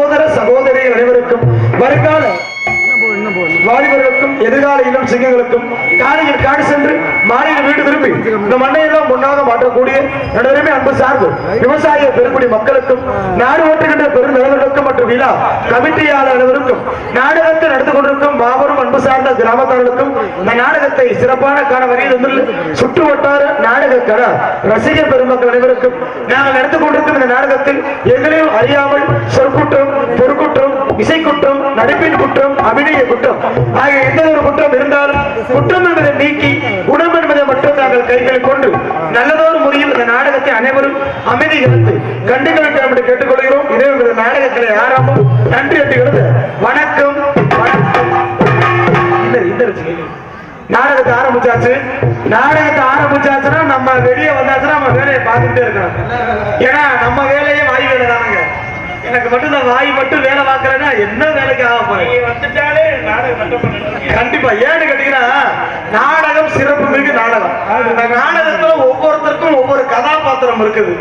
சகோதர சகோதரி அனைவருக்கும் வருங்கால வாலிபர்களுக்கும் எதிர்கால இளம் சிங்கங்களுக்கும் காலையில் காடு சென்று மாலையில் வீடு திரும்பி இந்த மண்ணையெல்லாம் பொண்ணாக மாற்றக்கூடிய நடுவருமே அன்பு சார்பு விவசாய பெருங்குடி மக்களுக்கும் நாடு ஓட்டுகின்ற பெருநிலவர்களுக்கும் மற்றும் விழா கமிட்டியாளர் அனைவருக்கும் நாடகத்தை நடந்து கொண்டிருக்கும் மாபெரும் அன்பு சார்ந்த கிராமத்தார்களுக்கும் இந்த நாடகத்தை சிறப்பான காண வரையில் வந்துள்ள சுற்று வட்டார நாடக கல ரசிகர் பெருமக்கள் அனைவருக்கும் நாங்கள் நடந்து கொண்டிருக்கும் இந்த நாடகத்தில் எங்களையும் அறியாமல் சொற்குற்றம் பொறுக்குற்றம் இசைக்குற்றம் நடிப்பின் குற்றம் அபிநய குற்றம். ஆகிய எந்த ஒரு குற்றம் இருந்தாலும் குற்றம் என்பதை நீக்கி குணம் என்பதை மட்டும் நாங்கள் கைகள் கொண்டு நல்லதொரு முறையில் இந்த நாடகத்தை அனைவரும் அமைதி கலந்து கண்டுகளுக்கு என்று கேட்டுக்கொள்கிறோம். இதே உங்களது நாடகத்திலே ஆரம்பம். நன்றி என்று வணக்கம். வணக்கம். இந்த நாடகத்தை ஆரம்பிச்சாச்சு. நாடகத்தை ஆரம்பிச்சாச்சுன்னா நம்ம வெளியே வந்தாச்சுன்னா நம்ம வேலையை பார்த்துட்டே இருக்கணும் ஏன்னா நம்ம வேலையே வாய் வேலை தானே. எனக்கு மட்டும் இந்த வாய் மட்டும் வேலை பார்க்கலன்னா என்ன வேலைக்கு ஆக போறேன்? வந்துட்டாலே நாடகம் கண்டிப்பா. ஏன்னு கேட்டீங்கன்னா நாடகம் சிறப்பு மிகு நாடகம். இந்த நாடகத்துல ஒவ்வொருத்தருக்கும் ஒவ்வொரு கதாபாத்திரம் இருக்குது.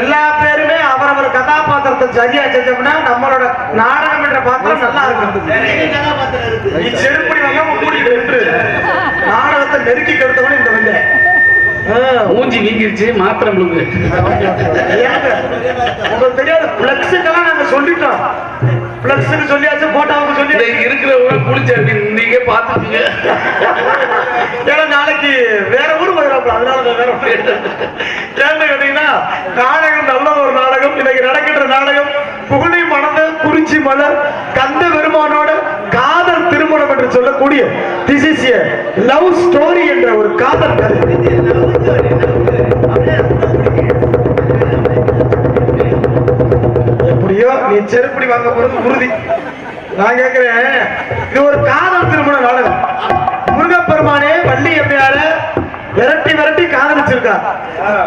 எல்லா பேருமே அவரவர் கதாபாத்திரத்தை சரியா செஞ்சோம்னா நம்மளோட நாடகம் என்ற பாத்திரம் நல்லா இருக்கும் நீ செருப்படி வாங்காம மூடிட்டு நின்று. நாடகத்தை நெருக்கி கெடுத்தவன இந்த வந்தேன் மூஞ்சி வீங்கிருச்சு மாத்திரம் முழுங்கு. உங்களுக்கு தெரியாது பிளக்ஸுக்கெல்லாம் நாங்க சொல்லிட்டோம். பிளக்ஸுக்கு சொல்லியாச்சு போட்டோவுக்கு சொல்லியாச்சு. இருக்கிறவங்க குளிச்ச நீங்க பாத்துக்கீங்க ஏன்னா நாளைக்கு வேற ஊர் போயிடலாம் அதனால வேற ஏன்னு கேட்டீங்கன்னா நாடகம் நல்ல ஒரு நாடகம் இன்னைக்கு நடக்கின்ற நாடகம் புகழை மணந்த குறிச்சி மலர் கந்த பெருமானோட என்று சொல்லக்கூடிய திஸ் இஸ் லவ் ஸ்டோரி என்ற ஒரு காதல் கதை. எப்படியோ நீ செருப்படி வாங்க போறது உறுதி. நான் கேட்கிறேன் இது ஒரு காதல் திருமண நாடகம். முருகப்பெருமானே வள்ளி அம்மையார விரட்டி விரட்டி காதலிச்சிருக்கா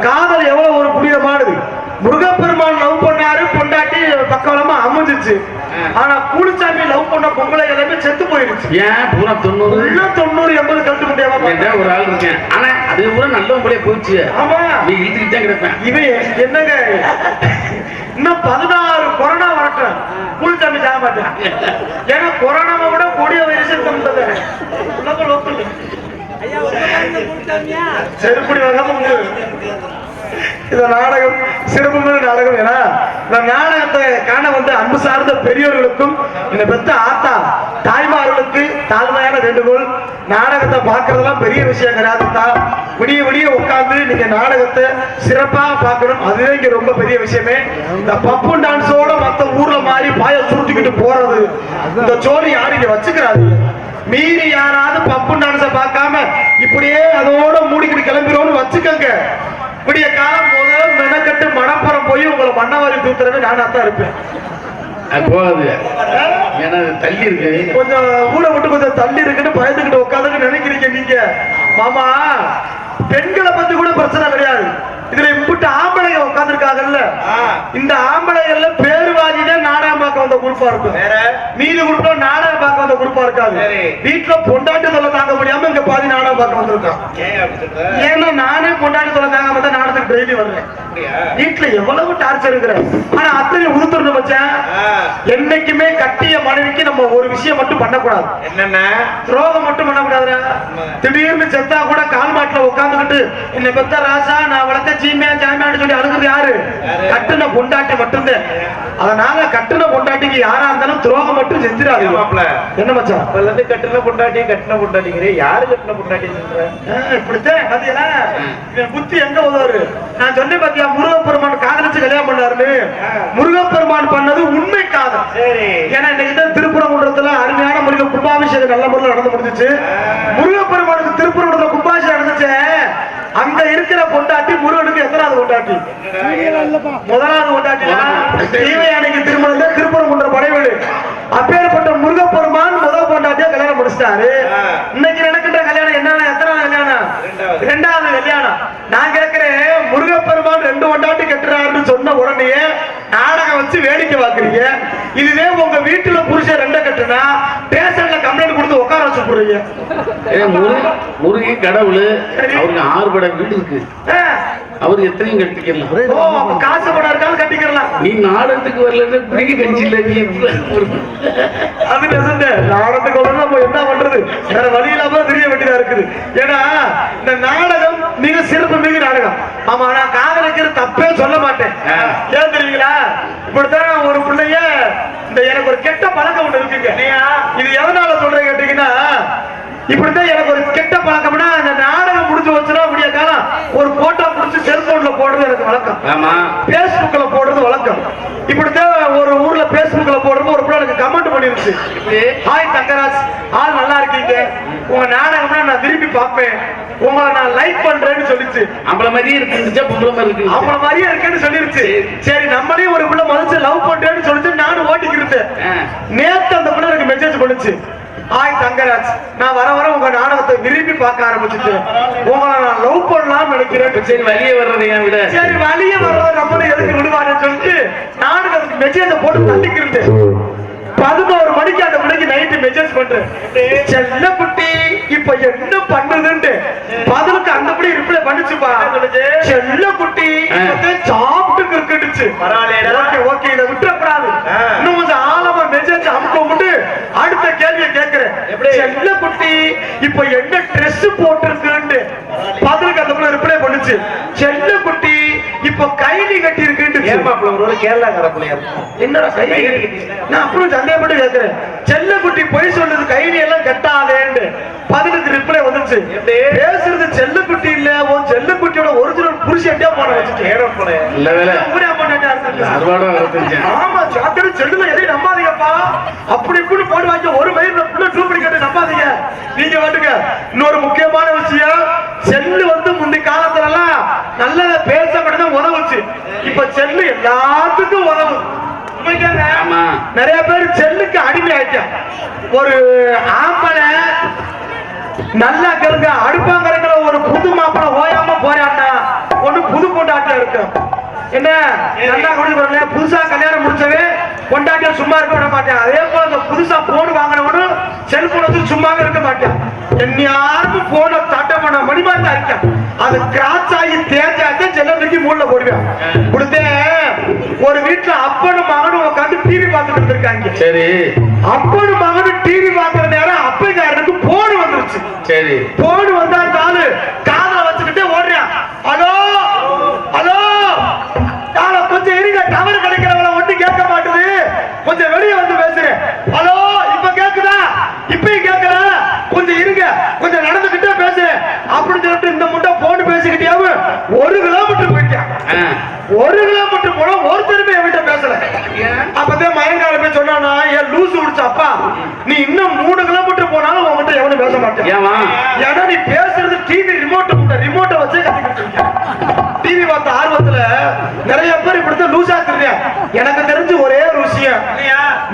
காதல் எவ்வளவு ஒரு புனிதமானது. முருகப்பெருமான் லவ் பக்கவலமா அமைஞ்சிச்சு. ஆனா கூலிச்சாமி லவ் பண்ண பொம்பளை எல்லாமே செத்து போயிருச்சு ஏன்? பூரா தொண்ணூறு. இன்னும் தொண்ணூறு எண்பது கழுத்து முடியாம ஒரு ஆள் இருக்கேன். ஆனா அது பூரா நல்லவங்களே போயிடுச்சு. ஆமா. நீ இழுத்துக்கிட்டே கிடப்பேன். இவன் என்னங்க? இன்னும் பதினாறு கொரோனா வரட்டும். கூலிச்சாமி சாக மாட்டேன் ஏன்னா கொரோனாவை விட கொடிய வைரஸ் இருந்தது செருப்படி உங்க இந்த நாடகம் சிறப்புமிகு நாடகம் ஏன்னா இந்த நாடகத்தை காண வந்த அன்பு சார்ந்த பெரியோர்களுக்கும் இந்த பெத்த ஆத்தா தாய்மார்களுக்கு தாழ்மையான வேண்டுகோள். நாடகத்தை பார்க்கறதெல்லாம் பெரிய விஷயம் கிடையாது தான் விடிய விடிய உட்கார்ந்து நீங்க நாடகத்தை சிறப்பா பார்க்கணும். அதுவே இங்க ரொம்ப பெரிய விஷயமே. இந்த பப்பு டான்ஸோட மத்த ஊர்ல மாதிரி பாய சுருட்டிக்கிட்டு போறது. இந்த ஜோலி யாரும் இங்க வச்சுக்கிறாரு மீறி யாராவது பப்பு டான்ஸ பார்க்காம இப்படியே அதோட மூடிக்கிட்டு கிளம்பிடுவோம்னு வச்சுக்கோங்க. விடிய காலம் முதல் மெனக்கட்டு மணப்புறம் போய் உங்களை மண்ணவாரி தூத்துறவே நானா தான் இருப்பேன் போகாது. ஏன்னா தள்ளி இருக்கு. கொஞ்சம் ஊரை விட்டு கொஞ்சம் தள்ளி இருக்குன்னு பயந்துக்கிட்டு உட்காந்துட்டு நினைக்கிறீங்க நீங்க. மாமா பெண்களை பத்தி கூட பிரச்சனை கிடையாது. இதுல இம்புட்டு ஆம்பளைங்க உட்காந்துருக்காங்கல்ல இந்த ஆம்பளைகள்ல பேருவாதி தான் நாடகம் பார்க்க வந்த குரூப்பா இருக்கும். மீதி குரூப்ல நாடகம் பார்க்க வந்த குரூப்பா இருக்காது. வீட்டுல பொண்டாட்டி சொல்ல தாங்க முடியாம இங்க பாதி நாடகம் பார்க்க வந்திருக்கான். ஏன் அப்படி சொல்ற? ஏன்னா நானே பொண்டாட்டி சொல்ல தாங்க வர்றேன்? வீட்டுல எவ்வளவு டார்ச்சர் இருக்கிற? ஆனா அத்தனை ஆ, என்னைக்குமே கட்டிய மனைவிக்கு நம்ம ஒரு விஷயம் மட்டும் பண்ணக்கூடாது. என்னென்ன? துரோகம் மட்டும் பண்ணக்கூடாதுடா. திடீர்னு செத்தா கூட கால் மாட்டுல உட்காந்துக்கிட்டு என்னை பெத்த ராசா நான் வளர்த்த சீமையா ஜாமியான்னு சொல்லி அழுகுது யாரு? கட்டுன பொண்டாட்டி மட்டும்தான். அதனால கட்டுன பொண்டாட்டிக்கு யாரா இருந்தாலும் துரோகம் மட்டும் செஞ்சிடாது? என்ன மச்சான் இப்ப இருந்து கட்டின பொண்டாட்டி கட்டின பொண்டாட்டிங்கிறே? யாரு கட்டின பொண்டாட்டி சொல்ற? இப்படித்தான் பாத்தீங்களா இவன் புத்தி எங்க உதவுரு நான் சொன்னேன் பாத்தியா முருகப்பெருமான் காதலிச்சு கல்யாணம் பண்ணாருன்னு? முருகப்பெருமான் பண்ணது உண்மை காதல். ஏன்னா இன்னைக்கு தான் திருப்பரங்குன்றத்துல அருமையான முருக கும்பாபிஷேகம் நல்ல முறையில் நடந்து முடிஞ்சிச்சு. முருகப்பெருமானுக்கு திருப்பரங்குன்றத்துல கும்பாபிஷேகம் நடந்துச்சு அங்க இருக்கிற பொண்டாட்டி முருகனுக்கு எத்தனாவது பொண்டாட்டி? முதலாவது பொண்டாட்டி தீவையானைக்கு திருமணம் தான் திருப்பரங்குன்ற படைவெளி அப்பேற்பட்ட முருகப்பெருமான் முதல் பொண்டாட்டியா கல்யாணம் முடிச்சிட்டாரு இன்னைக்கு நடக்கின்ற கல்யாணம் என்ன எத்தனாவது கல்யாணம் ரெண்டாவது. ரெண்டாவது கல்யாணம் நான் கேட்கிறேன் பொண்டாட்டி கட்டுறாருன்னு சொன்ன உடனே நாடகம் வச்சு வேடிக்கை பார்க்கறீங்க. இதுவே உங்க வீட்டுல புருஷன் ரெண்ட கட்டுனா ஸ்டேஷன்ல கம்ப்ளைண்ட் கொடுத்து உட்கார வச்சு போடுறீங்க முருகன் கடவுள் அவருக்கு ஆறு பட வீடு இருக்கு. அவர் எத்தனையும் கட்டிக்கலாம் ஓ அப்ப காசு பணம் இருக்காலும் கட்டிக்கிறலாம். நீ நாடகத்துக்கு வரலன்னு பிடிக்க கட்சி இல்ல நீ அது நெசந்த நாடகத்துக்கு வரணும் நம்ம என்ன பண்றது? வேற வழி இல்லாம தெரிய வேண்டியதா இருக்குது. ஏன்னா இந்த நாடகம் மிக சிறப்பு மிகு நாடகம். ஆமா நான் காதலிக்கிற தப்பே சொல்ல மாட்டேன். ஏன் தெரியுங்களா? இப்படித்தான் ஒரு பிள்ளைய இந்த எனக்கு ஒரு கெட்ட பழக்கம் ஒண்ணு இருக்குங்க. இது எதனால சொல்றேன் கேட்டீங்கன்னா இப்படித்தான் எனக்கு ஒரு கெட்ட பழக்கம்னா இந்த நாடகம் முடிஞ்சு வச்சுனா விடிய காலம் ஒரு போட்டோ புடிச்சு செல்போன்ல போடுறது எனக்கு வழக்கம். ஆமா. பேஸ்புக்ல போடுறது வழக்கம். இப்படித்தான் ஒரு ஊர்ல பேஸ்புக்ல போடுறது ஒரு பிள்ளை எனக்கு கமெண்ட் பண்ணிருச்சு ஹாய் தங்கராஜ். ஆள் நல்லா இருக்கீங்க. உங்க நாடகம்னா நான் விரும்பி பார்ப்பேன். உங்களை நான் லைக் பண்றேன்னு சொல்லிச்சு. நம்மள மாதிரியே இருக்குச்சா பொம்பளை மாதிரி இருக்கு? அவங்கள மாதிரியே இருக்கேன்னு சொல்லிருச்சு. சரி. நம்மளையும் ஒரு பிள்ளை மதிச்சு லவ் பண்றேன்னு சொல்லிட்டு நானும் ஓட்டிக்கிட்டு. நேத்து அந்த பிள்ளை எனக்கு மெசேஜ் பண்ணுச்சு ஹாய் தங்கராஜ் நான் வர வர உங்க நாடகத்தை விரும்பி பார்க்க ஆரம்பிச்சுட்டு உங்களை நான் லவ் பண்ணலாம்னு நினைக்கிறேன். சரி வெளியே வர்றது என் விட? சரி வழிய வர்றத நம்மளும் எதுக்கு விடுவாருன்னு சொல்லிட்டு நானும் அதுக்கு மெசேஜ போட்டு தள்ளிக்கிறது பதினோரு மணிக்கு அந்த பிள்ளைக்கு நைட்டு மெசேஜ் பண்றேன். செல்ல குட்டி இப்ப என்ன பண்ணுதுன்ட்டு. பதிலுக்கு அந்த பிள்ளை ரிப்ளை பண்ணுச்சுப்பா. செல்ல குட்டி சாப்பிட்டு பரவாயில்லையேடா. ஓகே ஓகே இதை விட்டுறக்கூடாது ஆ. இன்னும் கொஞ்சம் ஆழமா மெசேஜ் அமுக்க அடுத்த கேள்வியை கேட்கிறேன் எப்படி? செல்ல குட்டி இப்ப என்ன ட்ரெஸ் போட்டிருக்குன்னு. பதிலுக்கு அந்த பிள்ளை ரிப்ளை பண்ணுச்சு. செல்ல குட்டி இப்ப கைலி கட்டி இருக்குன்னு ஏன் மாப்பிள ஒரு வேளை கேரளாக்கார பிள்ளையா? இருக்கும் என்னடா கைலி கட்டி நான் அப்புறம் சந்தேகப்பட்டு கேட்கிறேன் செல்ல குட்டி பொய் சொல்லுது கைலி எல்லாம் கட்டாதேன்னு. பதிலுக்கு ரிப்ளை வந்துச்சு எப்படி? பேசுறது செல்ல குட்டி இல்ல உன் செல்ல குட்டியோட ஒரிஜினல் புருஷன்டே போன வச்சுட்டு. ஏறம் போல நல்ல வேலை ஆமா சாத்திர செல்லுல எதையும் நம்பாதீங்கப்பா அப்படி இப்படி போடுவாங்க. ஒரு வயிறுல புள்ள டூப்ளி கேட்டு நம்பாதீங்க. நீங்க வந்துங்க. இன்னொரு முக்கியமான விஷயம். செல்லு வந்து முந்தி காலத்துல எல்லாம் நல்லத பேச மட்டும் தான் உதவுச்சு. இப்ப செல்லு எல்லாத்துக்கும் உதவு. நிறைய பேர் செல்லுக்கு அடிமை ஆயிட்டான் ஒரு ஆம்பளை நல்லா கேளுங்க அடுப்பாங்கறதுல ஒரு புது மாப்பிள ஓயாம போராட்டா ஒண்ணு புது பொண்டாட்டம் இருக்கும். என்ன? நல்லா குடிக்கிறவங்க புதுசா கல்யாணம் முடிச்சவே கொண்டாட்டியா சும்மா இருக்க விட மாட்டேன். அதே போல இந்த புதுசா போன் வாங்கினவனும் செல்போன் வந்து சும்மாவே இருக்க மாட்டேன். என்ன யாருக்கும் போனை தட்ட பண்ண மணிமாரி தான் இருக்கேன். அது கிராஸ் ஆகி தேஞ்சாத்தான் செல்லத்துக்கு மூல போடுவேன். கொடுத்தே ஒரு வீட்டுல அப்பனும் மகனும் உட்காந்து டிவி பார்த்துட்டு இருந்திருக்காங்க. சரி. அப்பனும் மகனும் டிவி பாக்குற நேரம் அப்பைக்காரனுக்கு போன் வந்துருச்சு. சரி. போன் வந்தா தாலு காதல வச்சுக்கிட்டே ஓடுறேன். ஹலோ? ஹலோ? கொஞ்சம் இருங்க டவர் கிடைக்க எனக்கு தெரிஞ்சு ஒரே ஒரு விஷயம்.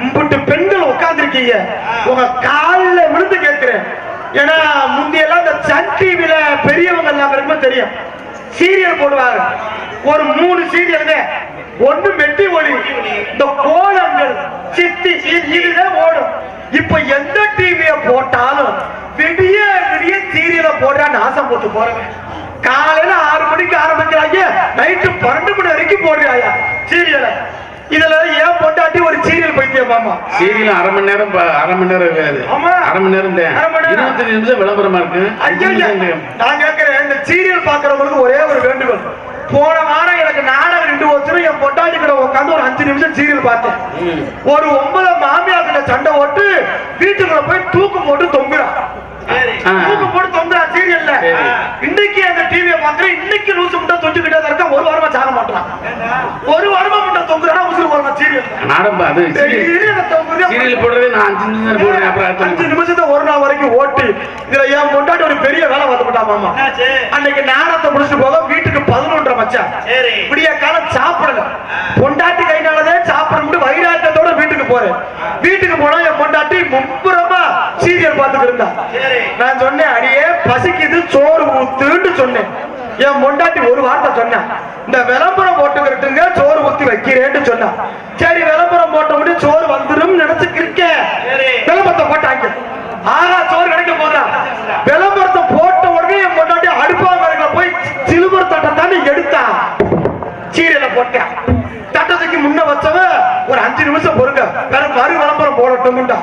இம்புட்டு பெண்கள் உட்கார்ந்துருக்கீங்க. உங்க கால்ல விழுந்து கேட்கிறேன். ஏன்னா முந்தியெல்லாம் இந்த சன் டிவில பெரியவங்க எல்லாம் பேருக்குமே தெரியும். சீரியல் போடுவாங்க. ஒரு மூணு சீரியல் ஒண்ணு மெட்டி ஒளி. இந்த கோலங்கள் சித்தி இது- இதுதான் ஓடும். இப்ப எந்த டிவிய போட்டாலும் விடிய விடிய சீரியலை போடுறான்னு ஆசை போட்டு போறேன். காலையில ஆறு மணிக்கு ஆரம்பிக்கிறாங்க நைட்டு பன்னெண்டு மணி வரைக்கும் போடுறாங்க சீரியலை இதுல ஏன் பொண்டாட்டி ஒரு சீரியல் பைத்தியம் மாமா சீரியல் அரை மணி நேரம் அரை மணி நேரம் ஆமா. அரை மணி நேரம் தான் அரை மணி நேரம். இருபத்தஞ்சு நிமிஷம் விளம்பரமா இருக்கு. நான் கேட்கிறேன் இந்த சீரியல் பாக்குறவங்களுக்கு ஒரே ஒரு வேண்டுகோள் போன வாரம் எனக்கு நாடகம் நின்று வச்சுன்னு என் பொட்டாட்டி கிட்ட உட்காந்து ஒரு அஞ்சு நிமிஷம் சீரியல் பார்த்தேன். ஒரு ஒன்பது மாமியார் கிட்ட சண்டை ஓட்டு வீட்டுக்குள்ள போய் தூக்கு போட்டு தொங்குறான். தூக்கு போட்டு தொங்குறா சீரியல்ல. சரி. இன்னைக்கு அந்த டிவியை பாக்குறேன் இன்னைக்கு லூசு முட்டை தொஞ்சுக்கிட்டே தான் இருக்கா ஒரு வாரமா சாக மாட்டான் ஒரு வாரமா முட்டை தொங்குறா உசுறு போடுற சீரியல். நாடகம் பா- அது சீரியல். போடுறது நான் அஞ்சு நிமிஷம் போடுறேன். அப்புறம் அஞ்சு. நிமிஷத்தை ஒரு நாள் வரைக்கும் ஓட்டி. இதுல என் பொண்டாட்டி ஒரு பெரிய வேலை வந்துட்டா மாமா. அன்னைக்கு நேரத்தை முடிச்சுட்டு போக வீட்டுக்கு பதினொன்றரை மச்சான். விடிய காலம் சாப்பிடல. பொண்டாட்டி கைனாலதே சாப்பிட வைராக்கியத்தோட வீட்டுக்கு போறேன். வீட்டுக்கு போனா என் பொண்டாட்டி முப்புறமா சீரியல் பார்த்துட்டு இருந்தா நான் சொன்னேன் அடியே பசிக்குது சோறு ஊத்துன்னு சொன்னேன். என் பொண்டாட்டி ஒரு வார்த்தை சொன்னேன் இந்த விளம்பரம் போட்டுக்கிட்டுங்க சோறு ஊத்தி வைக்கிறேன்னு சொன்னா. சரி விளம்பரம் போட்ட முடியும் சோறு வந்து நினைச்சுக்கிருக்கேன் சரி. விளம்பரத்தை போட்டாங்க ஆகா சோறு கிடைக்க போதா விளம்பரத்தை போட்ட உடனே என் பொண்டாட்டி அடுப்பாங்கரையில போய் சிலுவர் தட்டை தானே எடுத்தா சீரியலை போட்டேன் தட்டத்துக்கு முன்ன வச்சவ ஒரு அஞ்சு நிமிஷம் பொறுங்க வேற மறு விளம்பரம் போடட்டும்டா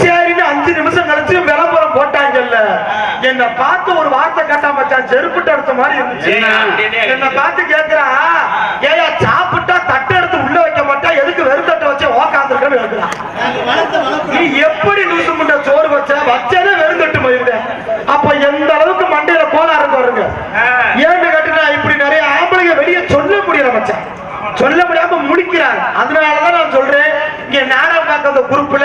சரின்னு அஞ்சு நிமிஷம் கழிச்சு விளம்பரம் போட்டாங்கல்ல என்ன பார்த்து ஒரு வார்த்தை கேட்டா மச்சான் செருப்புட்டு அடுத்த மாதிரி இருந்துச்சு. என்ன? பார்த்து கேக்குறா ஏயா சாப்பிட்டா தட்டை எடுத்து உள்ள வைக்க மாட்டா எதுக்கு வெறும் தட்டை வச்சு ஓக்காந்துருக்கன்னு கேக்குறா நீ எப்படி லூசு முண்டை சோறு வச்ச? வச்சதே வெறும் தட்டு போயிருந்தேன் அப்ப எந்த அளவுக்கு மண்டையில கோளாறு பாருங்க. ஏன்னு கேட்டுனா இப்படி நிறைய ஆம்பளைங்க வெளியே சொல்ல முடியல மச்சான். சொல்ல முடியாம முடிக்கிறாங்க அதனாலதான் நான் சொல்றேன் இங்க நாடகம் பார்க்க குரூப்ல